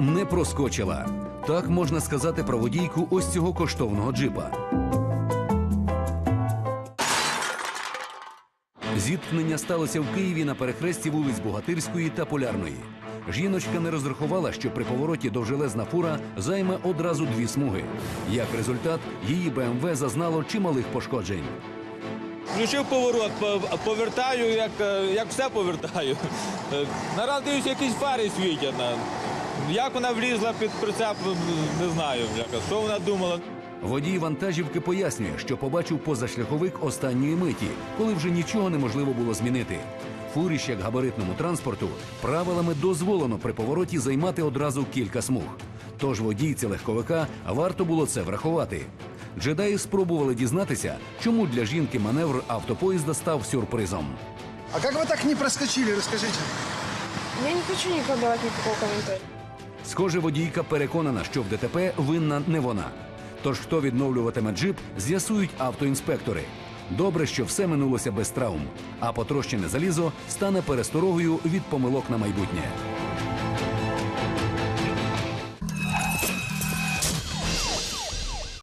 Не проскочила. Так можна сказати про водійку ось цього коштовного джипа. Зіткнення сталося в Києві на перехресті вулиць Богатирської та Полярної. Жіночка не розрахувала, що при повороті довжелезна фура займе одразу дві смуги. Як результат, її БМВ зазнало чималих пошкоджень. Включив поворот, по- повертаю, як, е, як все повертаю. Е, Нараз дивлюсь, якісь фари світять. Як вона влізла під прицеп, не знаю. Що вона думала? Водій вантажівки пояснює, що побачив позашляховик останньої миті, коли вже нічого неможливо було змінити. Фурі як габаритному транспорту правилами дозволено при повороті займати одразу кілька смуг. Тож водійці легковика варто було це врахувати. Джедаї спробували дізнатися, чому для жінки маневр автопоїзда став сюрпризом. А как вы так не проскочили, расскажите? Я не хочу никак давать никакого комментария. Схоже, водійка переконана, що в ДТП винна не вона. Тож хто відновлюватиме джип, з'ясують автоінспектори. Добре, що все минулося без травм, а потрощене залізо стане пересторогою від помилок на майбутнє.